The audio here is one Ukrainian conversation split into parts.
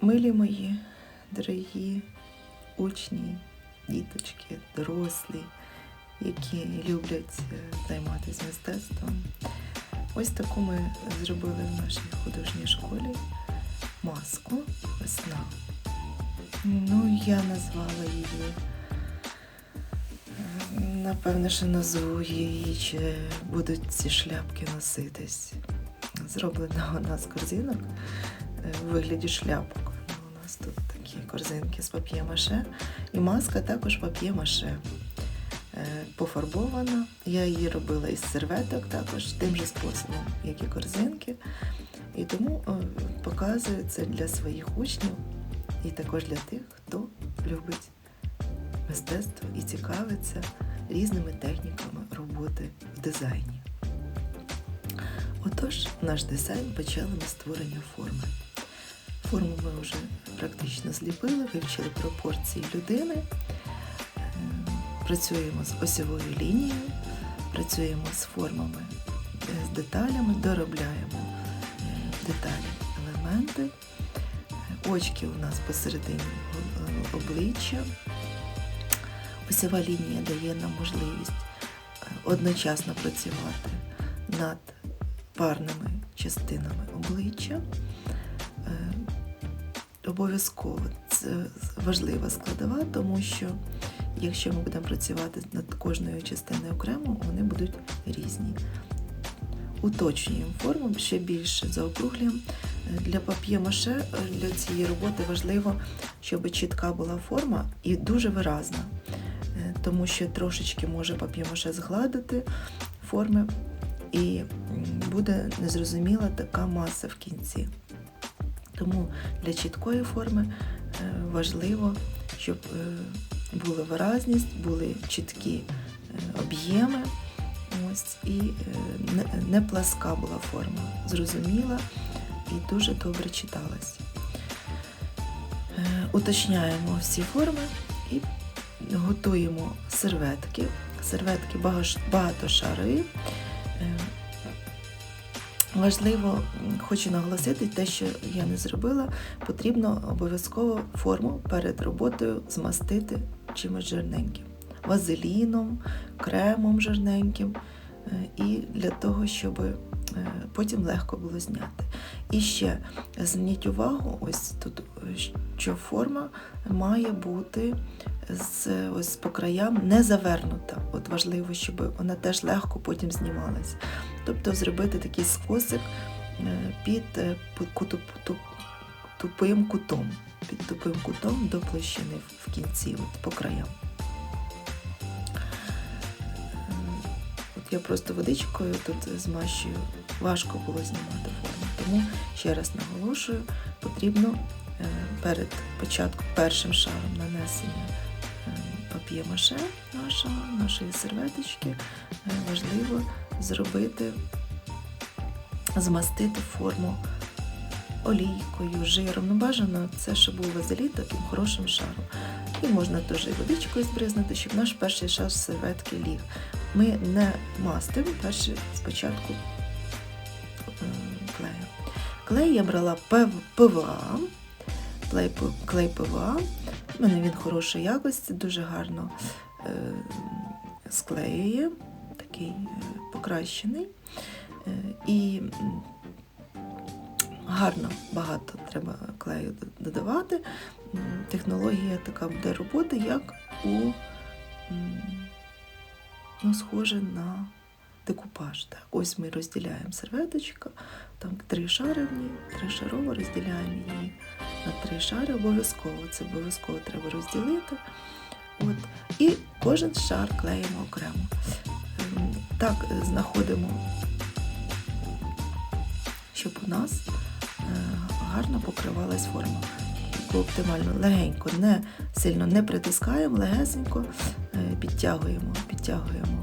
Милі мої, дорогі учні, діточки, дорослі, які люблять е, займатися мистецтвом. Ось таку ми зробили в нашій художній школі маску весна. Ну, я назвала її. е, Напевно, що назву її, чи будуть ці шляпки носитись. Зроблена вона з корзинок у вигляді шляпок. У нас тут такі корзинки з пап'є-маше. І маска також пап'є-маше. Е, Пофарбована. Я її робила із серветок також тим же способом, як і корзинки. І тому е, показую це для своїх учнів і також для тих, хто любить мистецтво і цікавиться різними техніками роботи в дизайні. Отож, наш дизайн почали ми створення форми. Форму ми вже практично зліпили, вивчили пропорції людини, працюємо з осьовою лінією, працюємо з формами, е, з деталями, доробляємо е, деталі, елементи. Очки у нас посередині е, обличчя. Осьова лінія дає нам можливість одночасно працювати над парними частинами обличчя. Обов'язково це важлива складова, тому що якщо ми будемо працювати над кожною частиною окремо, вони будуть різні. Уточнюємо форму, ще більше заокруглюємо. Для пап'є-маше, для цієї роботи важливо, щоб чітка була форма і дуже виразна, Е, тому що трошечки може пап'є-маше згладити форми і буде незрозуміла така маса в кінці. Тому для чіткої форми е, важливо, щоб е, була виразність, були чіткі е, об'єми. Ось, і не, пласка була форма, зрозуміла і дуже добре читалась. Е, Уточняємо всі форми і готуємо серветки. Серветки багатошарові. Е, Важливо, хочу наголосити те, що я не зробила, потрібно обов'язково форму перед роботою змастити чимось жирненьким. Вазеліном, кремом жирненьким. е, І для того, щоб е, потім легко було зняти. І ще зверніть увагу, ось тут, що форма має бути з, ось по краям не завернута. От важливо, щоб вона теж легко потім знімалась. Тобто зробити такий скосик е, під е, тупим кутом, під тупим кутом до площини в кінці, от по краям. Е, От я просто водичкою тут змащую, важко було знімати форму. Тому ще раз наголошую, потрібно е, перед початком першим шаром нанесення е, пап'є-маше нашого, нашої серветочки, е, важливо зробити, змастити форму олійкою, жиром. Ну, бажано це, щоб був вазелін таким хорошим шаром. І можна теж і водичкою збризнути, щоб наш перший шар серветки ліг. Ми не мастимо перший спочатку. Клей я брала ПВА, клей, ПВА. У мене він хорошої якості, дуже гарно е, склеює, такий е, покращений. Е, і гарно багато треба клею додавати. Технологія така буде роботи, як у ну, схоже на декупаж. Так. Ось ми розділяємо серветочка, там три шари в ній, тришарово розділяємо її на три шари. Обов'язково це обов'язково треба розділити. От. І кожен шар клеїмо окремо. Ем, Так е, знаходимо, щоб у нас е, гарно покривалась форма. Оптимально легенько, не сильно не притискаємо, легесенько е, підтягуємо, підтягуємо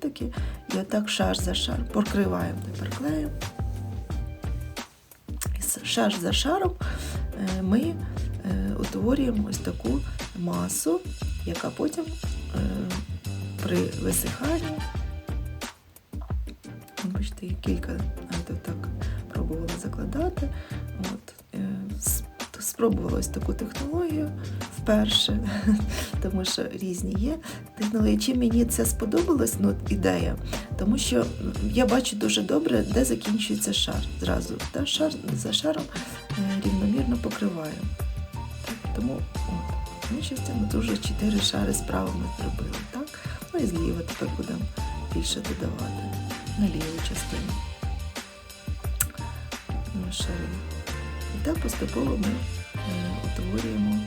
елементики і отак шар за шар покриваємо тепер клеєм. І шар за шаром е, ми е, утворюємо ось таку масу, яка потім е, при висиханні, бачите, кілька так пробувала закладати. Спробувала ось таку технологію вперше, тому що різні є технології. Чим мені це сподобалось, ну, ідея, тому що я бачу дуже добре, де закінчується шар. Зразу та шар за шаром е, рівномірно покриваю. Тому от, ми дуже чотири шари справа ми зробили. Так? Ну і зліва тепер будемо більше додавати на ліву частину шари. І так поступово ми утворюємо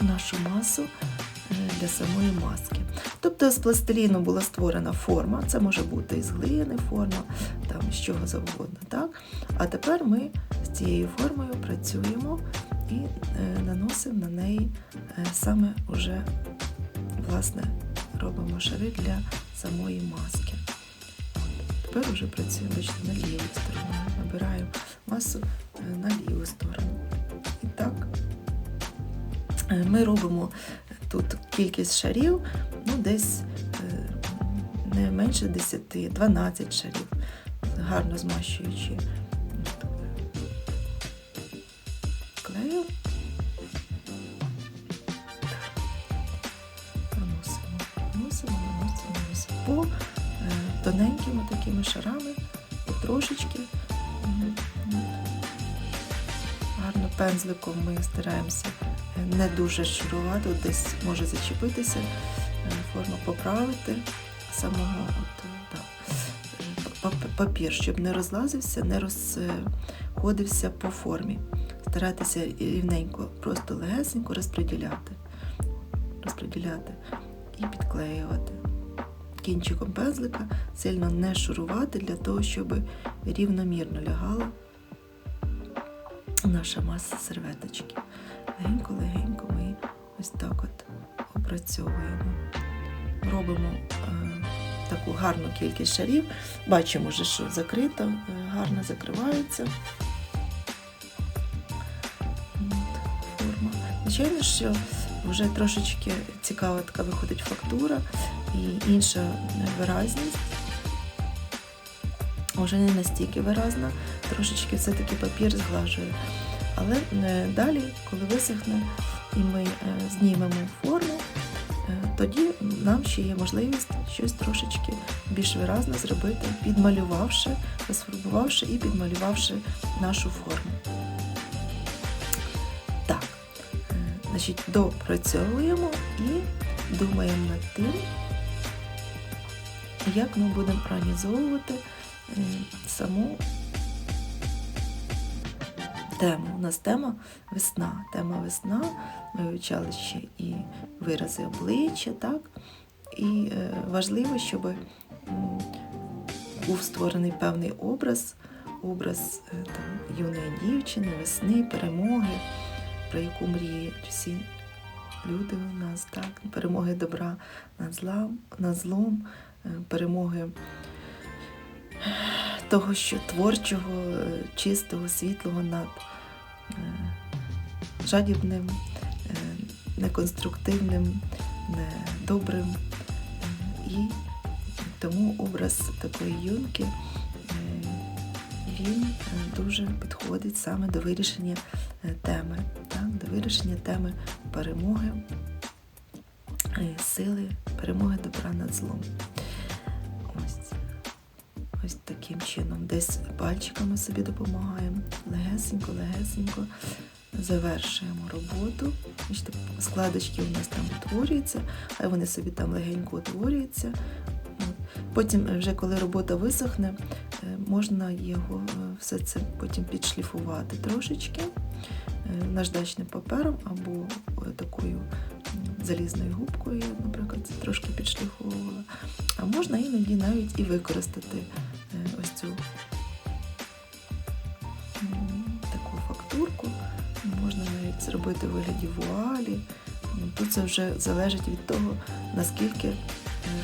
нашу масу е, для самої маски. Тобто з пластиліну була створена форма, це може бути із глини форма, там з чого завгодно. Так? А тепер ми з цією формою працюємо і е, наносимо на неї е, саме уже власне робимо шари для самої маски. Тепер вже працюємо бачите, на ліву сторону, набираємо масу е, на ліву сторону. І так е, ми робимо тут кількість шарів, ну десь е, не менше 10, 12 шарів, гарно змащуючи. Клею. Наносимо, наносимо, наносимо, наносимо е, тоненькими такими шарами, потрошечки. Гарно пензликом ми стараємося е, не дуже шурувати, десь може зачепитися, е, форму поправити самого от, е, да, папір, щоб не розлазився, не розходився по формі. Старатися рівненько, просто легесенько розподіляти, розподіляти і підклеювати. Кінчиком пензлика сильно не шурувати для того, щоб рівномірно лягала наша маса серветочки. Легенько-легенько ми ось так от опрацьовуємо. Робимо е, таку гарну кількість шарів. Бачимо вже, що закрито, е, гарно закривається. От, форма. Звичайно, що вже трошечки цікава така виходить фактура і інша виразність. Вже не настільки виразна, трошечки все-таки папір зглажує. Але е, далі, коли висохне і ми е, знімемо форму, е, тоді нам ще є можливість щось трошечки більш виразно зробити, підмалювавши, розфарбувавши і підмалювавши нашу форму. Значить, допрацьовуємо і думаємо над тим, як ми будемо організовувати е, саму тему. У нас тема весна. Тема весна. Ми вивчали ще і вирази обличчя, так? І е, важливо, щоб був створений певний образ, образ е, там, юної дівчини, весни, перемоги, про яку мріють всі люди у нас, так? перемоги добра над злом, над злом, перемоги того, що творчого, е, чистого, світлого над е, жадібним, е, неконструктивним, недобрим. Е, І тому образ такої юнки е, він е, дуже підходить саме до вирішення е, теми, так, до вирішення теми перемоги, е, сили, перемоги добра над злом. Ось. Таким чином. Десь пальчиками собі допомагаємо. Легесенько, легесенько завершуємо роботу. Бачите, складочки у нас там утворюються, а вони собі там легенько утворюються. Потім, е, вже коли робота висохне, е, можна його е, все це потім підшліфувати трошечки наждачним папером або такою залізною губкою, наприклад, це трошки підшліфовувала. А можна іноді навіть і використати таку фактурку. Можна навіть зробити у вигляді вуалі. Тут це вже залежить від того, наскільки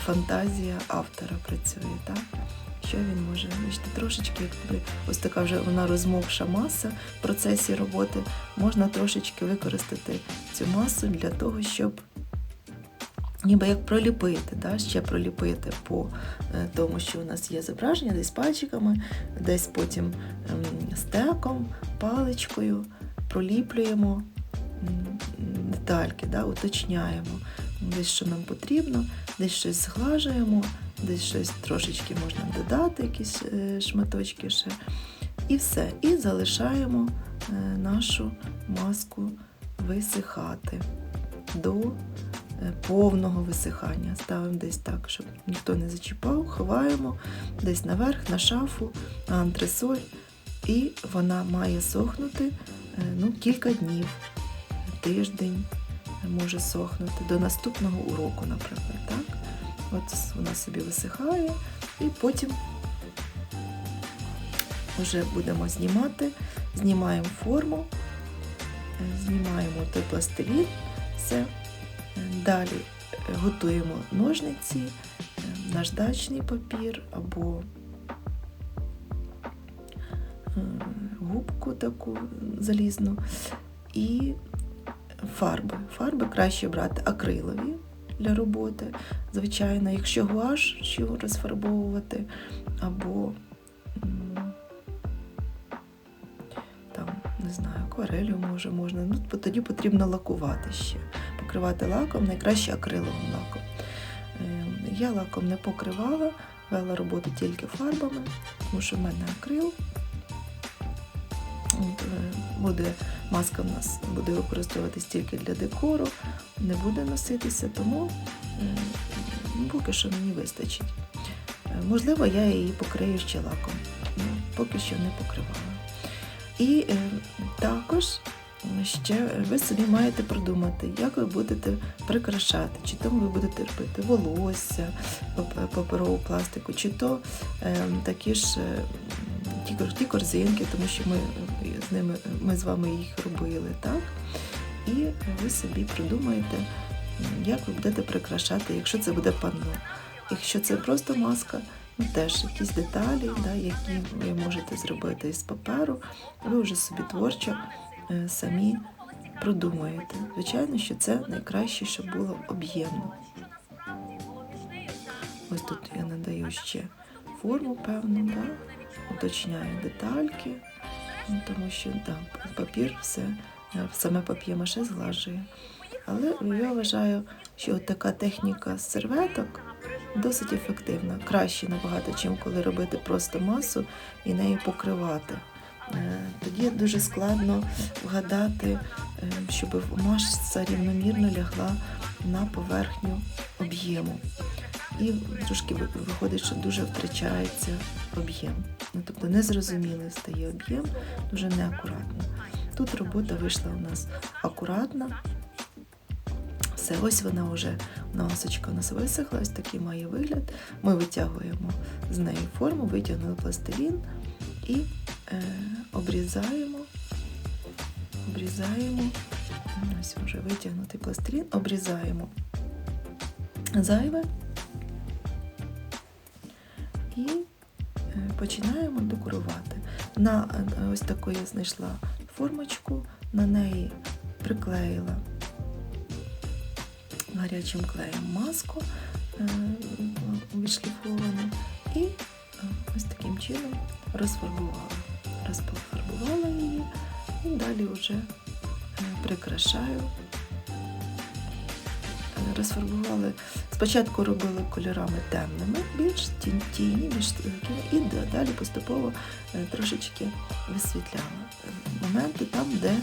фантазія автора працює, так? Що він може. Бачите, трошечки, якби ось така вже вона розмокша маса в процесі роботи, можна трошечки використати цю масу для того, щоб ніби як проліпити, да? ще проліпити по е, тому, що у нас є зображення, десь пальчиками, десь потім ем, стеком, паличкою, проліплюємо детальки, да, уточняємо десь, що нам потрібно, десь щось зглажуємо, десь щось трошечки можна додати, якісь е, шматочки ще. І все. І залишаємо е, нашу маску висихати до повного висихання. Ставимо десь так, щоб ніхто не зачіпав, ховаємо десь наверх, на шафу, на антресоль. І вона має сохнути е, ну, кілька днів, тиждень може сохнути до наступного уроку, наприклад. Так? От вона собі висихає, і потім вже будемо знімати, знімаємо форму, е, знімаємо той пластилін, все. Далі е, готуємо ножниці, е, наждачний папір або е, губку таку залізну і фарби. Фарби краще брати акрилові для роботи. Звичайно, якщо гуаш, що розфарбовувати, або там, не знаю, акварелью може можна. Ну, тоді потрібно лакувати ще. Покривати лаком, найкраще акриловим лаком. Е, Я лаком не покривала, вела роботу тільки фарбами, тому що в мене акрил. Е, Буде маска в нас буде використовуватись тільки для декору, не буде носитися, тому поки що мені вистачить. Е, Можливо, я її покрию ще лаком. Поки що не покривала. І е, також ще ви собі маєте продумати, як ви будете прикрашати, чи то ви будете робити волосся, паперову пластику, чи то е, такі ж е, ті, корзинки, тому що ми е, з ними ми з вами їх робили, так? І ви собі придумаєте, як ви будете прикрашати, якщо це буде панно. Якщо це просто маска, ну теж якісь деталі, да, які ви можете зробити із паперу, ви вже собі творчо самі продумаєте. Звичайно, що це найкраще, щоб було об'ємно. Ось тут я надаю ще форму певну, да, уточняю детальки, ну, тому що да, папір все, е, саме пап'є-маше зглажує. Але я вважаю, що така техніка з серветок досить ефективна. Краще набагато, чим коли робити просто масу і нею покривати. Е, Тоді дуже складно вгадати, е, щоб маса рівномірно лягла на поверхню об'єму. І трошки виходить, що дуже втрачається об'єм. Ну, тобто незрозумілий стає об'єм, дуже неакуратно. Тут робота вийшла у нас акуратна. Все, ось вона вже масочка у нас висохла, ось такий має вигляд. Ми витягуємо з неї форму, витягнули пластилін і обрізаємо, обрізаємо, ось вже витягнутий пластилін, обрізаємо зайве і е, починаємо декорувати. На е, ось таку я знайшла формочку, на неї приклеїла гарячим клеєм маску е, відшліфовану і е, ось таким чином розфарбувала. Розфарбувала її і далі вже е, прикрашаю. Е, Розфарбували, спочатку робили кольорами темними, більш тіні, більш і далі поступово е, трошечки висвітляла моменти там, де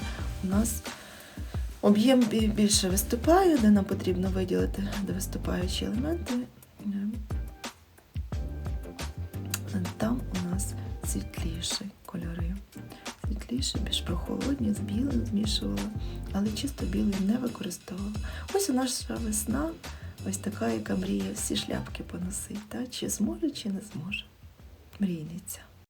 у нас об'єм більше виступає, де нам потрібно виділити виступаючі елементи. Прохолодні, з білим змішувала, але чисто білий не використовувала. Ось у наша весна, ось така, яка мріє всі шляпки поносить. Та? Чи зможе, чи не зможе. Мрійниця.